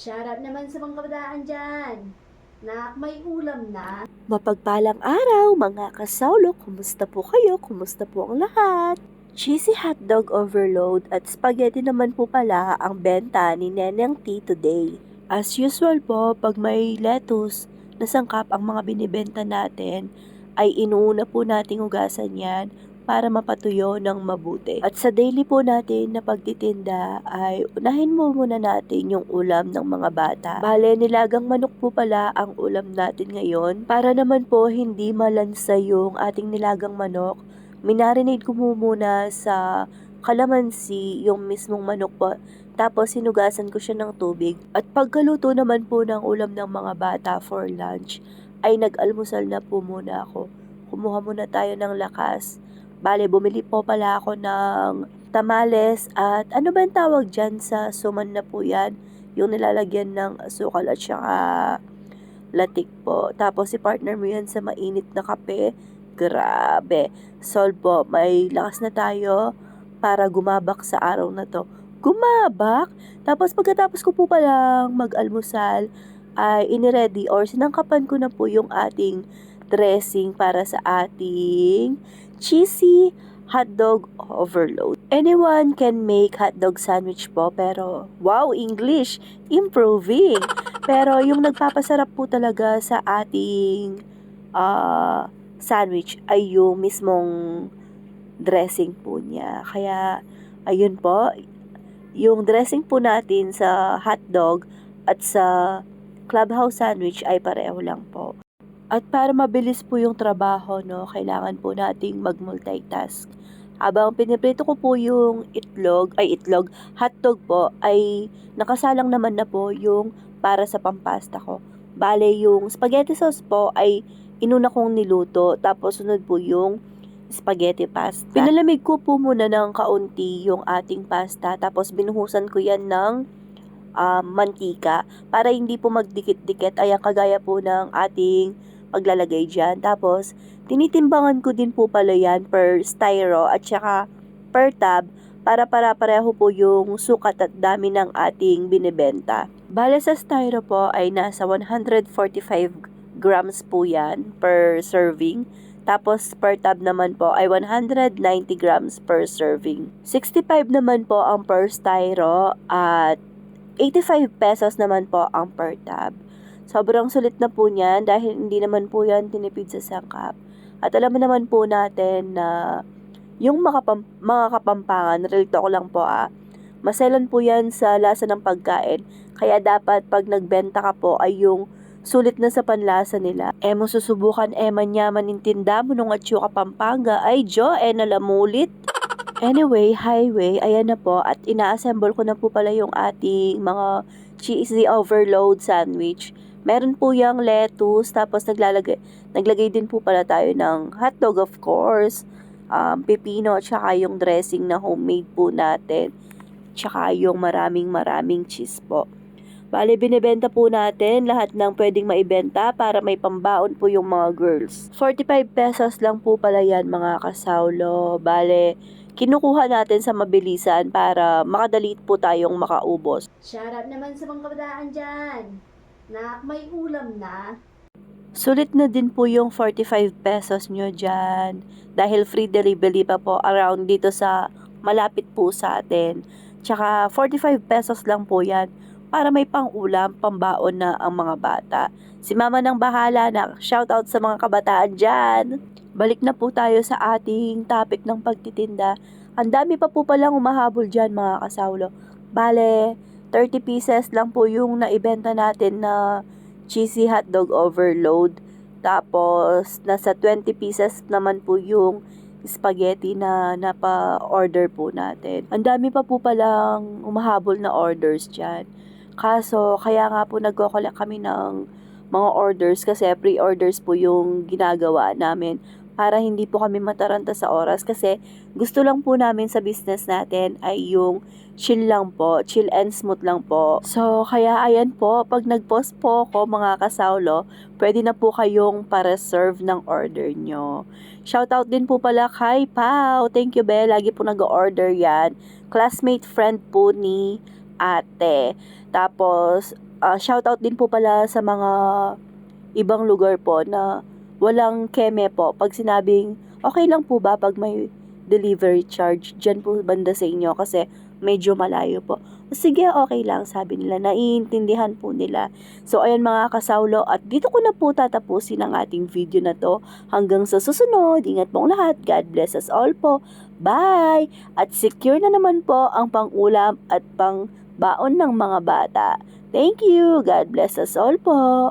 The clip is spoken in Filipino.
Shoutout naman sa mga kabataan dyan. Na may ulam na. Mapagpalang araw mga kasawlo, kumusta po kayo? Kumusta po ang lahat? Cheesy hotdog overload at spaghetti naman po pala ang benta ni Neneng T today. As usual po, pag may lettuce na sangkap ang mga binibenta natin, ay inuuna po nating hugasan yan para mapatuyo ng mabuti. At sa daily po natin na pagtitinda ay unahin mo muna natin yung ulam ng mga bata. Bale, nilagang manok po pala ang ulam natin ngayon. Para naman po hindi malansa yung ating nilagang manok, minarinate ko muna sa kalamansi yung mismong manok po. Tapos sinugasan ko siya ng tubig. At pagkaluto naman po ng ulam ng mga bata for lunch, ay nag-almusal na po muna ako. Kumuha muna tayo ng lakas. Bale, bumili po pala ako ng tamales at ano ba ang tawag dyan sa suman na po yan? Yung nilalagyan ng asukal at saka latik po. Tapos si partner mo yan sa mainit na kape. Grabe. Sol po, may lakas na tayo para gumabak sa araw na to. Gumabak? Tapos pagkatapos ko po palang mag-almusal, ay iniready or sinangkapan ko na po yung ating dressing para sa ating cheesy hotdog overload. Anyone can make hotdog sandwich po pero wow, English, improving. Pero yung nagpapasarap po talaga sa ating ah, sandwich ay yung mismong dressing po niya. Kaya ayun po, yung dressing po natin sa hotdog at sa clubhouse sandwich ay pareho lang po. At para mabilis po yung trabaho, no, kailangan po nating mag-multitask. Habang piniprito ko po yung itlog, ay itlog, hotdog po, ay nakasalang naman na po yung para sa pampasta ko. Bale, yung spaghetti sauce po ay inuna kong niluto, tapos sunod po yung spaghetti pasta. Pinalamig ko po muna ng kaunti yung ating pasta, tapos binuhusan ko yan ng um, mantika para hindi po magdikit-dikit ay ang kagaya po ng ating paglalagay dyan. Tapos, tinitimbangan ko din po pala yan per styro at saka per tab para para pareho po yung sukat at dami ng ating binibenta. Bale sa styro po ay nasa 145 grams po yan per serving. Tapos per tab naman po ay 190 grams per serving. 65 naman po ang per styro at 85 pesos naman po ang per tab. Sobrang sulit na po niyan dahil hindi naman po yan tinipid sa sangkap. At alam naman po natin na yung mga, kapam- mga kapampangan, relito ko lang po ah, maselan po yan sa lasa ng pagkain. Kaya dapat pag nagbenta ka po ay yung sulit na sa panlasa nila. E mo susubukan e manyaman intinda mo nung atyo kapampanga ay jo e nalamulit. Anyway, highway, ayan na po at ina-assemble ko na po pala yung ating mga cheesy overload sandwich. Meron po yung lettuce, tapos naglalagay, naglagay din po pala tayo ng hotdog of course, um, pepino, tsaka yung dressing na homemade po natin, tsaka yung maraming maraming cheese po. Bale, binibenta po natin lahat ng pwedeng maibenta para may pambaon po yung mga girls. 45 pesos lang po pala yan mga kasawlo. Bale, kinukuha natin sa mabilisan para makadali po tayong makaubos. Shoutout naman sa mga kabataan dyan. Na may ulam na. Sulit na din po yung 45 pesos nyo dyan. Dahil free delivery pa po around dito sa malapit po sa atin. Tsaka 45 pesos lang po yan para may pang-ulam, pambaon na ang mga bata. Si mama nang bahala na. Shoutout sa mga kabataan dyan. Balik na po tayo sa ating topic ng pagtitinda. Ang dami pa po palang umahabol dyan mga kasawlo. Bale, 30 pieces lang po yung naibenta natin na cheesy hotdog overload. Tapos, nasa 20 pieces naman po yung spaghetti na napa-order po natin. Ang dami pa po palang umahabol na orders dyan. Kaso, kaya nga po nagko-collect kami ng mga orders kasi pre-orders po yung ginagawa namin para hindi po kami mataranta sa oras kasi gusto lang po namin sa business natin ay yung chill lang po, chill and smooth lang po. So, kaya ayan po, pag nag-post po ko mga kasawlo, pwede na po kayong para-serve ng order nyo. Shoutout din po pala kay Pau. Thank you, Be. Lagi po nag-order yan. Classmate friend po ni ate. Tapos, ah, shoutout din po pala sa mga ibang lugar po na walang keme po. Pag sinabing, okay lang po ba pag may delivery charge dyan po banda sa inyo kasi medyo malayo po. Sige, okay lang, sabi nila. Naiintindihan po nila. So, ayan mga kasawlo, at dito ko na po tatapusin ang ating video na to. Hanggang sa susunod, ingat pong lahat. God bless us all po. Bye! At secure na naman po ang pang-ulam at pang baon ng mga bata. Thank you. God bless us all po.